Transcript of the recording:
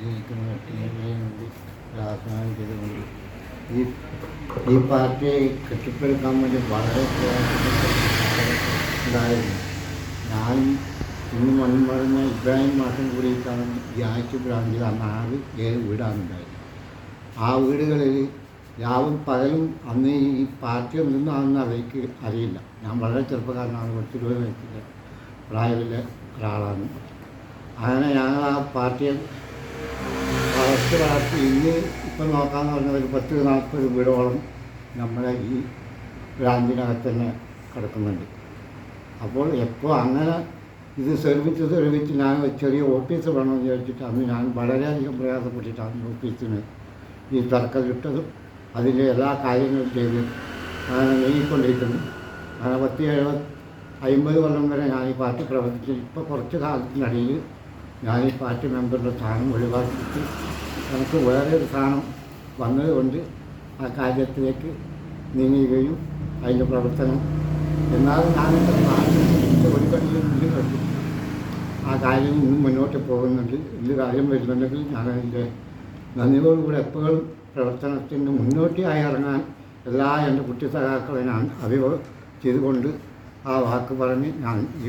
ജയിക്കുന്ന വേണ്ടി ആഹ്വാനം ചെയ്തുകൊണ്ട് ഈ ഈ പാർട്ടിയെ കെട്ടിപ്പടുക്കാൻ വേണ്ടി വളരെ ഉണ്ടായിരുന്നു ഞാനും ഇന്ന് മൺമറഞ്ഞ ഇബ്രാഹിം മാസം കൂടിയിട്ടാണ് ആഴ്ച ബ്രാഞ്ചിൽ അന്ന് ആറ് ഏഴ് വീടാണ് ആ വീടുകളിൽ രാവും പകലും അന്ന് ഈ പാർട്ടി എന്തെന്നാണെന്ന് അവയ്ക്ക് അറിയില്ല. ഞാൻ വളരെ ചെറുപ്പക്കാരനാണ് കുറച്ച് രൂപ വയസ്സിന്റെ പ്രായമുള്ള ഒരാളാണ്. അങ്ങനെ ഞങ്ങൾ ആ പാർട്ടിയെ വളർത്തി നാൽപ്പത് ഇന്ന് ഇപ്പം നോക്കാമെന്ന് പറഞ്ഞാൽ ഒരു പത്ത് നാൽപ്പത് വീടോളം നമ്മളെ ഈ ബ്രാഞ്ചിനകത്ത് തന്നെ കിടക്കുന്നുണ്ട്. അപ്പോൾ എപ്പോൾ അങ്ങനെ ഇത് സെർവിച്ച് സെർവിച്ച് ഞാൻ ചെറിയ ഓഫീസ് വേണമെന്ന് ചോദിച്ചിട്ട് അന്ന് ഞാൻ വളരെയധികം പ്രയാസപ്പെട്ടിട്ടാണ് ഓഫീസിന് ഈ തർക്കമിട്ടതും അതിന്റെ എല്ലാ കാര്യങ്ങളും ചെയ്ത് അങ്ങനെ നീങ്ങിക്കൊണ്ടിരിക്കുന്നു. അങ്ങനെ പത്ത് എഴുപത് അമ്പത് കൊല്ലം വരെ ഞാൻ ഈ പാർട്ടി പ്രവർത്തിച്ചു ഇപ്പോൾ കുറച്ച് കാലത്തിനിടയിൽ ഞാൻ ഈ പാർട്ടി മെമ്പറുടെ സ്ഥാനം ഒഴിവാക്കിയിട്ട് എനിക്ക് വേറെ ഒരു സ്ഥാനം വന്നതുകൊണ്ട് ആ കാര്യത്തിലേക്ക് നീങ്ങുകയും അതിന്റെ പ്രവർത്തനം എന്നാലും ഞാൻ എന്റെ ഒരു കണ്ണിലും കണ്ടു ആ കാര്യം ഇന്നും മുന്നോട്ട് പോകുന്നുണ്ട് ഇതിൽ കാര്യം വരുന്നുണ്ടെങ്കിൽ ഞാനതിന്റെ നന്ദിയോടുകൂടെ എപ്പോഴും പ്രവർത്തനത്തിന് മുന്നോട്ടിയായി ഇറങ്ങാൻ എല്ലാ എന്റെ കുട്ടി സഖാക്കളെ ഞാൻ അഭിവ ചെയ്തുകൊണ്ട് ആ വാക്ക് പറഞ്ഞ് ഞാൻ ഈ.